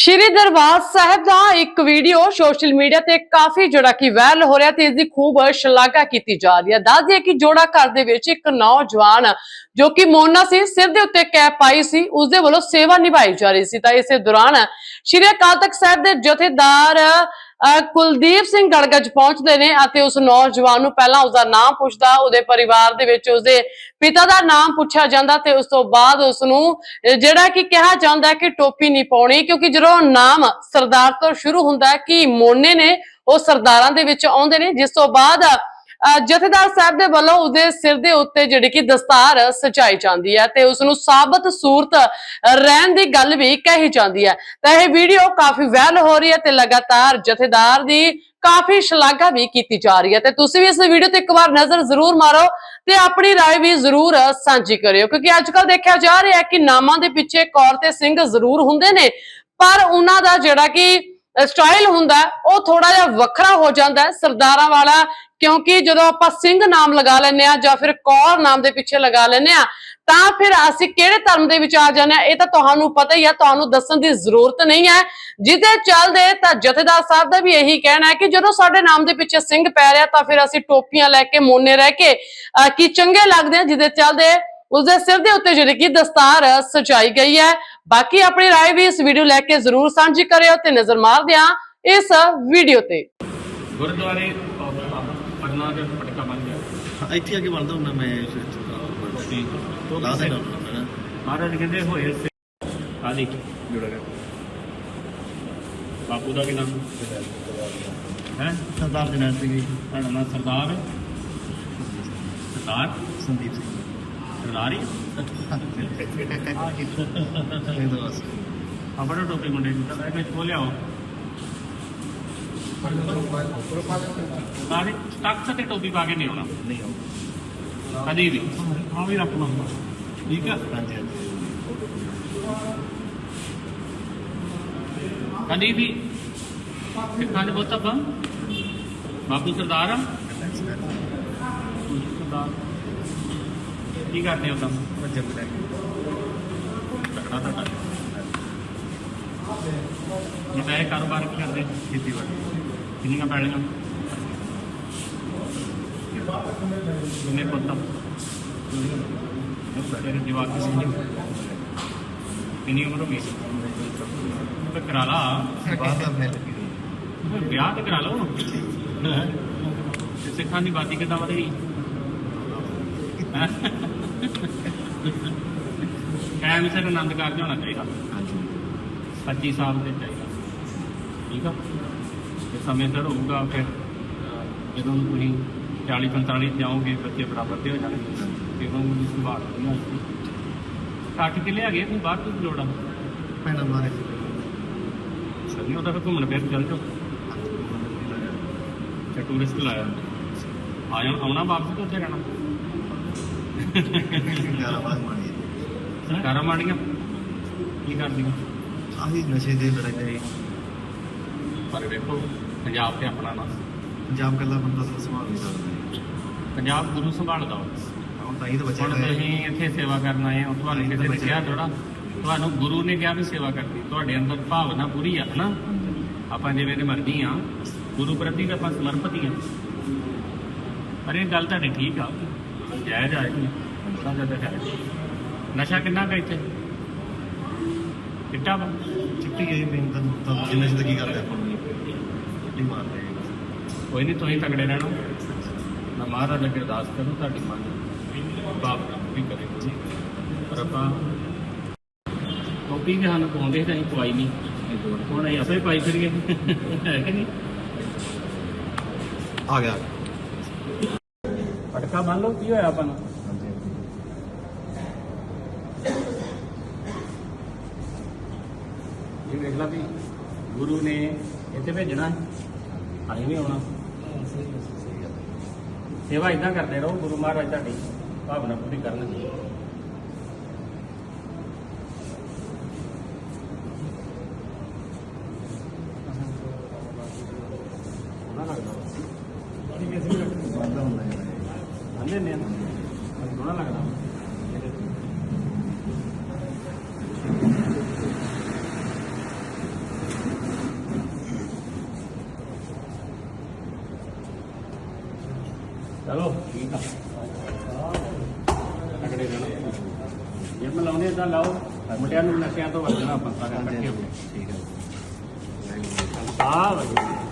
ਸ਼੍ਰੀ ਦਰਬਾਰ ਸਾਹਿਬ ਦਾ ਇੱਕ video social media ਤੇ ਕਾਫੀ ਜਿਹੜਾ ਕਿ ਵਾਇਰਲ ਹੋ ਰਿਹਾ ਤੇ ਇਸ ਦੀ ਖੂਬ ਸ਼ਲਾਘਾ ਕੀਤੀ ਜਾ ਰਹੀ ਹੈ। ਦੱਸ ਦਈਏ ਕਿ ਜੋੜਾ ਘਰ ਦੇ ਵਿੱਚ ਇੱਕ ਨੌਜਵਾਨ ਜੋ ਕਿ ਮੋਨਾ ਸੀ, ਸਿਰ ਦੇ ਉੱਤੇ ਕੈਪ ਪਾਈ ਸੀ ਉਸ ਦੇ ਵੱਲੋਂ ਸੇਵਾ ਨਿਭਾਈ ਜਾ ਰਹੀ ਸੀ। ਤਾਂ ਇਸੇ ਦੌਰਾਨ ਸ਼੍ਰੀ ਅਕਾਲ ਤਖਤ ਸਾਹਿਬ ਦੇ ਜਥੇਦਾਰ ਕੁਲਦੀਪ ਸਿੰਘ ਗੜਗਜ ਪਹੁੰਚਦੇ ਨੇ ਅਤੇ ਉਸ ਨੌਜਵਾਨ ਨੂੰ ਪਹਿਲਾਂ ਉਸਦਾ ਨਾਮ ਪੁੱਛਦਾ, ਉਹਦੇ ਪਰਿਵਾਰ ਦੇ ਵਿੱਚ ਉਸਦੇ ਪਿਤਾ ਦਾ ਨਾਮ ਪੁੱਛਿਆ ਜਾਂਦਾ ਤੇ ਉਸ ਤੋਂ ਬਾਅਦ ਉਸ ਨੂੰ ਜਿਹੜਾ ਕਿ ਕਿਹਾ ਜਾਂਦਾ ਕਿ ਟੋਪੀ ਨਹੀਂ ਪਾਉਣੀ ਕਿਉਂਕਿ ਜਦੋਂ ਨਾਮ ਸਰਦਾਰ ਤੋਂ ਸ਼ੁਰੂ ਹੁੰਦਾ ਕਿ ਮੋਨੇ ਨੇ ਉਹ ਸਰਦਾਰਾਂ ਦੇ ਵਿੱਚ ਆਉਂਦੇ ਨੇ, ਜਿਸ ਤੋਂ ਬਾਅਦ ਜਥੇਦਾਰ ਸਾਹਿਬ ਦੇ ਵੱਲੋਂ ਉਹਦੇ ਸਿਰ ਦੇ ਉੱਤੇ ਜਿਹੜੀ ਕਿ ਦਸਤਾਰ ਸਜਾਈ ਜਾਂਦੀ ਹੈ ਤੇ ਉਸ ਨੂੰ ਸਾਬਤ ਸੂਰਤ ਰਹਿਣ ਦੀ ਗੱਲ ਵੀ ਕਹੀ ਜਾਂਦੀ ਹੈ ਤਾਂ ਇਹ ਵੀਡੀਓ ਕਾਫੀ ਵਾਇਰਲ ਹੋ ਰਹੀ ਹੈ ਤੇ ਲਗਾਤਾਰ ਜਥੇਦਾਰ ਦੀ ਕਾਫੀ ਸ਼ਲਾਘਾ ਵੀ ਕੀਤੀ ਜਾ ਰਹੀ ਹੈ ਤੇ ਤੁਸੀਂ ਵੀ ਇਸ ਵੀਡੀਓ ਤੇ ਇੱਕ ਵਾਰ ਨਜ਼ਰ ਜ਼ਰੂਰ ਮਾਰੋ ਤੇ ਆਪਣੀ رائے ਵੀ ਜ਼ਰੂਰ ਸਾਂਝੀ ਕਰਿਓ ਕਿਉਂਕਿ ਅੱਜ ਕੱਲ ਦੇਖਿਆ ਜਾ ਰਿਹਾ ਹੈ ਕਿ ਨਾਮਾਂ ਦੇ ਪਿੱਛੇ ਕੌਰ ਤੇ ਸਿੰਘ ਜ਼ਰੂਰ ਹੁੰਦੇ ਨੇ ਪਰ ਉਹਨਾਂ ਦਾ ਜਿਹੜਾ ਕਿ ਸਟਾਈਲ ਹੁੰਦਾ ਉਹ ਥੋੜਾ ਜਿਹਾ ਵੱਖਰਾ ਹੋ ਜਾਂਦਾ ਸਰਦਾਰਾਂ ਵਾਲਾ, ਕਿਉਂਕਿ ਜਦੋਂ ਆਪਾਂ ਸਿੰਘ ਨਾਮ ਲਗਾ ਲੈਂਦੇ ਆ ਜਾਂ ਫਿਰ ਕੌਰ ਨਾਮ ਦੇ ਪਿੱਛੇ ਲਗਾ ਲੈਂਦੇ ਆ ਤਾਂ ਫਿਰ ਅਸੀਂ ਕਿਹੜੇ ਧਰਮ ਦੇ ਵਿੱਚ ਆ ਜਾਂਦੇ ਆ ਇਹ ਤਾਂ ਤੁਹਾਨੂੰ ਪਤਾ ਹੀ ਆ ਤੁਹਾਨੂੰ ਦੱਸਣ ਦੀ ਜ਼ਰੂਰਤ ਨਹੀਂ ਹੈ। ਜਿਹਦੇ ਚੱਲਦੇ ਤਾਂ ਜਥੇਦਾਰ ਸਾਹਿਬ ਦਾ ਵੀ ਇਹੀ ਕਹਿਣਾ ਹੈ ਕਿ ਜਦੋਂ ਸਾਡੇ ਨਾਮ ਦੇ ਪਿੱਛੇ ਸਿੰਘ ਪੈ ਰਿਹਾ ਤਾਂ ਫਿਰ ਅਸੀਂ ਟੋਪੀਆਂ ਲੈ ਕੇ, ਮੋਨੇ ਰਹਿ ਕੇ ਕੀ ਚੰਗੇ ਲੱਗਦੇ ਆ ਜਿਹਦੇ ਚੱਲਦੇ, ਉਸਦੇ ਸਿਰ ਦੇ ਉੱਤੇ ਜਿਹੜੀ ਕਿ ਦਸਤਾਰ ਸਜਾਈ ਗਈ ਹੈ ਬਾਕੀ ਆਪਣੀ رائے ਵੀ ਇਸ ਵੀਡੀਓ ਲੈ ਕੇ ਜ਼ਰੂਰ ਸਾਂਝੀ ਕਰਿਓ ਤੇ ਨਜ਼ਰ ਮਾਰਦੇ ਹਾਂ ਇਸ ਵੀਡੀਓ ਤੇ ਗੁਰਦੁਆਰੇ ਪੜਨਾ ਦੇ ਪਟਕਾ ਬਣ ਗਿਆ ਹਾਂ, ਇੱਥੇ ਆ ਕੇ ਬਣਦਾ ਹੁੰਦਾ ਮੈਂ ਠੀਕ ਤੋਂ ਲਾ ਦੇਣਾ ਹੁੰਦਾ ਨਾ ਮਹਾਰਾਜ ਕਹਿੰਦੇ ਹੋਏ ਸੇ ਆ ਦੇਖ ਜੁੜ ਗਿਆ ਬਾਪੂ ਦਾ ਕੀ ਨਾਮ ਹੈ ਸਰਦਾਰ ਜਨਰਲ ਸਿੰਘ ਜੀ ਤੁਹਾਡਾ ਨਾਮ ਸਰਦਾਰ ਹੈ ਸਰਦਾਰ ਸੰਦੀਪ ਸਿੰਘ ਸਰਦਾਰੀ ਇਹ ਤਾਂ ਬਸ ਆ ਬੜਾ ਟੋਪੀ ਮੁੰਡੇ ਦੀ ਤਾਂ ਨਹੀਂ ਆਉਣਾ ਨਹੀਂ ਆਉਂਦਾ ਕਦੀ ਵੀ। ਆ ਵੀ ਰੱਖ ਲਾ ਠੀਕ ਆ? ਹਾਂਜੀ ਵੀ। ਸਿੱਖਾਂ ਦੇ ਬਹੁਤ ਆਪਾਂ? ਸਰਦਾਰ ਆ? ਸਰਦਾਰ। ਕੀ ਕਰਦੇ ਹੋ ਤਾਂ ਜੰਮ ਲੈ ਤਕੜਾ ਤਕੜਾ ਇਹ ਤਾਂ ਇਹ ਕਾਰੋਬਾਰ ਕੀ ਕਰਦੇ? ਖੇਤੀਬਾੜੀ। ਕਿੰਨੀਆਂ ਪੈਲੀਆਂ ਕਿੰਨੇ ਪੁੱਤ ਤੇਰੇ ਜਵਾਕ ਕਿਸੇ ਨੇ ਕਿੰਨੀ ਉਮਰ ਹੋ ਗਈ? ਤੇ ਕਰਾ ਲਾ। ਬਾਅਦ ਮੈਂ ਲੱਗੀ। ਵਿਆਹ ਤੇ ਕਰਾ ਲਓ ਸਿੱਖਾਂ ਦੀ ਬਾਤੀ ਕਿੱਦਾਂ ਵਧੇਗੀ? ਕਾਇਮ ਸਿਰ ਆਨੰਦ ਕਾਰਜ ਹੋਣਾ ਚਾਹੀਦਾ। ਹਾਂਜੀ। 25 ਸਾਲ ਦੇ ਚਾਹੀਦਾ। ਠੀਕ ਆ? ਤੇ ਸਮੇਂ ਸਿਰ ਹੋਊਗਾ ਫਿਰ ਜਦੋਂ ਤੁਸੀਂ 40 45 ਤੇ ਆਓਗੇ ਬੱਚੇ ਬਰਾਬਰ ਤੇ ਹੋ ਜਾਣਗੇ। ਤੇ ਉਹਨਾਂ ਨੂੰ ਸੰਭਾਲ ਕਰਨਾ ਕੱਟ ਕੇ ਲਿਆ ਗਏ ਤੁਸੀਂ ਬਾਹਰ ਤੋਂ ਲੋੜਾ ਪੈਣਾ ਮਾਰੇ ਸਹੀ ਉਹਦਾ ਫਿਰ ਘੁੰਮਣ ਫਿਰ ਚੱਲ ਜਾਓ। ਤੇ ਟੂਰਿਸਟ ਲਾਇਆ ਆ ਜਾਣ ਆਉਣਾ ਵਾਪਸ ਤੇ ਉੱਥੇ ਰਹਿਣਾ? ਯਾਰਾ ਬਾਦ ਮਾਰੀ ਕਾਰਾਂ ਮਾੜੀਆਂ? ਕੀ ਕਰਦੀਆਂ? ਆਹੀ ਨਸ਼ੇ ਦੇ ਲੜਾਈ ਦੇ ਪਰ ਵੇਖੋ ਪੰਜਾਬ ਤੇ ਆਪਣਾ ਨਾ। ਪੰਜਾਬ ਕੱਲਾ ਬੰਦਾ ਤਾਂ ਸੰਭਾਲ ਨਹੀਂ ਸਕਦਾ। ਪੰਜਾਬ ਗੁਰੂ ਸੰਭਾਲਦਾ ਵਾ। ਹੁਣ ਤਾਂ ਹੀ ਤਾਂ ਬਚਿਆ ਹੁਣ ਹੋਇਆ। ਤੁਸੀਂ ਇੱਥੇ ਸੇਵਾ ਕਰਨ ਆਏ ਹੋ ਤੁਹਾਨੂੰ ਕਿਸੇ ਨੇ ਕਿਹਾ ਥੋੜਾ ਤੁਹਾਨੂੰ ਗੁਰੂ ਨੇ ਕਿਹਾ ਵੀ ਸੇਵਾ ਕਰਨੀ। ਤੁਹਾਡੇ ਅੰਦਰ ਭਾਵਨਾ ਪੂਰੀ ਆ ਨਾ ਆਪਾਂ ਜਿਵੇਂ ਦੇ ਮਰਜ਼ੀ ਆ। ਗੁਰੂ ਪ੍ਰਤੀ ਤਾਂ ਆਪਾਂ ਸਮਰਪਿਤ ਹੀ ਆ। ਪਰ ਇਹ ਗੱਲ ਤੁਹਾਡੀ ਠੀਕ ਆ। ਜਾਇਜ਼ ਆ ਇਹ ਤਾਂ ਜਦ ਹੈ ਨਸ਼ਾ ਕਿੰਨਾ ਕੁ ਇੱਥੇ? ਕਿੱਟਾ ਵਾ? ਚਿੱਟੀ ਗਈ ਮੈਂ ਤਾਂ ਜਿੰਨਾ ਜ਼ਿੰਦਗੀ ਕਰਦੇ ਆਪਾਂ। ਨੂੰ ਚਿੱਟੀ ਮਾਰਦੇ। ਕੋਈ ਨਹੀਂ ਤੁਸੀਂ ਤਗੜੇ ਰਹਿਣਾ। ਮੈਂ ਮਹਾਰਾਜ ਅੱਗੇ ਅਰਦਾਸ ਕਰੂੰ ਤੁਹਾਡੀ ਮੰਨ ਬਾਪ ਵੀ ਕਰੇ। ਜੀ। ਪਰ ਆਪਾਂ ਟੋਪੀ ਵੀ ਸਾਨੂੰ ਪਾਉਂਦੇ ਤਾਂ ਅਸੀਂ ਪਵਾਈ ਨਹੀਂ। ਹੁਣ ਅਸੀਂ ਆਪੇ ਪਾਈ ਕਰੀਏ ਹੈ ਕਿ ਨਹੀਂ? ਆ ਗਿਆ। ਪਟਕਾ ਮੰਨ ਲਓ ਕੀ ਹੋਇਆ ਆਪਾਂ ਨੂੰ? ਇਹ ਵੇਖ ਲਾ ਵੀ ਗੁਰੂ ਨੇ ਇੱਥੇ ਭੇਜਣਾ ਅਸੀਂ ਵੀ ਆਉਣਾ। ਸੇਵਾ ਇਦਾਂ ਕਰਦੇ ਰਹੋ ਗੁਰੂ ਮਹਾਰਾਜ ਤੁਹਾਡੀ ਭਾਵਨਾ ਪੂਰੀ ਕਰਨਗੇ। ਉਹਨਾਂ ਲੱਗਦਾ ਵਾ। ਬੰਦਾ ਹੁੰਦਾ ਹੈ। ਬੰਨ ਚਲੋ ਠੀਕ ਆ। ਜੇ ਮਲਾਉਣੇ ਤਾਂ ਲਾਓ। ਮੁੰਡਿਆਂ ਨੂੰ ਨਸ਼ਿਆਂ ਤੋਂ ਵਰਜਣਾ ਆਪਾਂ ਸਾਰਿਆਂ ਠੀਕ ਹੈ ਆ ਵਾਹਿਗੁਰੂ।